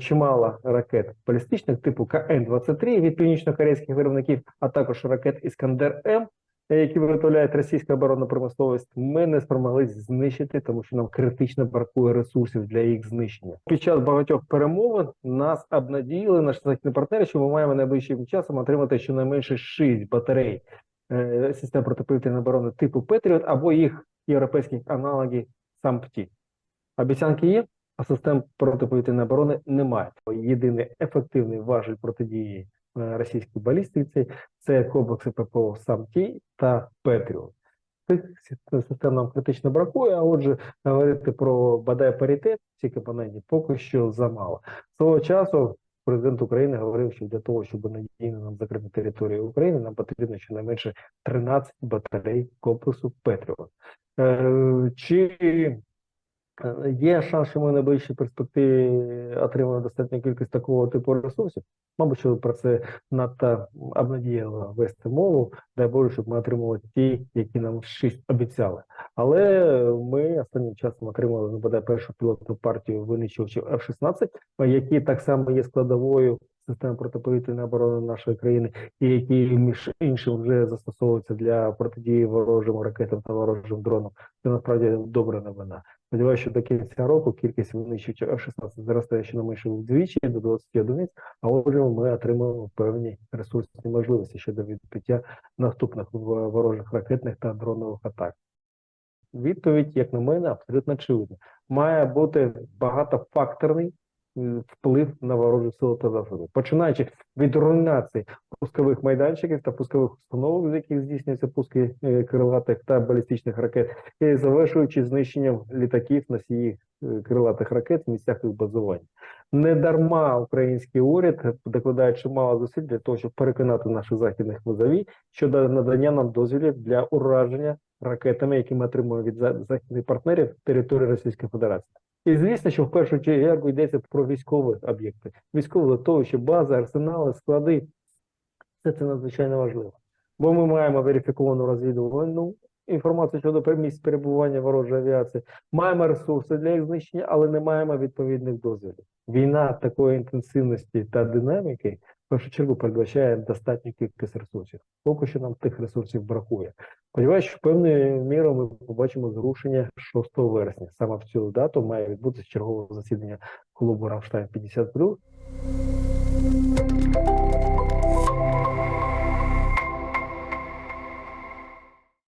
чимало ракет балістичних типу КН-23 від північно-корейських виробників, а також ракет Іскандер М, які виготовляють російська оборонна промисловість, ми не спромоглись знищити, тому що нам критично бракує ресурсів для їх знищення. Під час багатьох перемовин нас обнадіяли наші західні партнери, що ми маємо найближчим часом отримати щонайменше 6 батарей е, систем протиповітряної оборони типу Петріот або їх європейських аналогів САМПТІ. Обіцянки є, а систем протиповітряної оборони немає. Єдиний ефективний важіль протидії е, російській балістиці це комплекси ППО САМТІ та Петріот. Цих систем нам критично бракує, а отже, говорити про бодай паритет ці компоненті поки що замало. Свого часу президент України говорив, що для того, щоб надійно нам закрити територію України, нам потрібно щонайменше 13 батарей комплексу Петріот. Е, Чи Є шанс, що ми в найближчій перспективі отримаємо достатню кількість такого типу ресурсів. Мабуть, що про це надто обнадіяло вести мову. Дай Боже, щоб ми отримали ті, які нам щось обіцяли. Але ми останнім часом отримали бодай першу пілотну партію винищувачів F-16, які так само є складовою системи протиповітряної оборони нашої країни, і які між іншим вже застосовуються для протидії ворожим ракетам та ворожим дронам. Це насправді добра новина. Сподіваюся, що до кінця року кількість винищувачів F-16 зростає щонайменше вдвічі до 20 одиниць, а отже, ми отримаємо певні ресурсні можливості щодо відбиття наступних ворожих ракетних та дронових атак. Відповідь, як на мене, абсолютно очевидна. Має бути багатофакторний вплив на ворожі сили та засоби, починаючи від руйнації пускових майданчиків та пускових установок, з яких здійснюються пуски е, крилатих та балістичних ракет, і завершуючи знищенням літаків носіїв е, крилатих ракет в місцях їх базування. Не дарма український уряд докладає чимало зусиль для того, щоб переконати наших західних вузові щодо надання нам дозволів для ураження ракетами, які ми отримуємо від західних партнерів території Російської Федерації. І звісно, що в першу чергу йдеться про військові об'єкти, військове литовище, бази, арсенали, склади. Все це надзвичайно важливо. Бо ми маємо верифіковану розвідувальну інформацію щодо місць перебування ворожої авіації, маємо ресурси для їх знищення, але не маємо відповідних дозволів. Війна такої інтенсивності та динаміки в першу чергу передбачає достатню кількість ресурсів. Поки що нам тих ресурсів бракує. Сподіваюся, що певною мірою ми побачимо зрушення 6 вересня. Саме в цю дату має відбутися чергове засідання клубу Рамштайн 50+.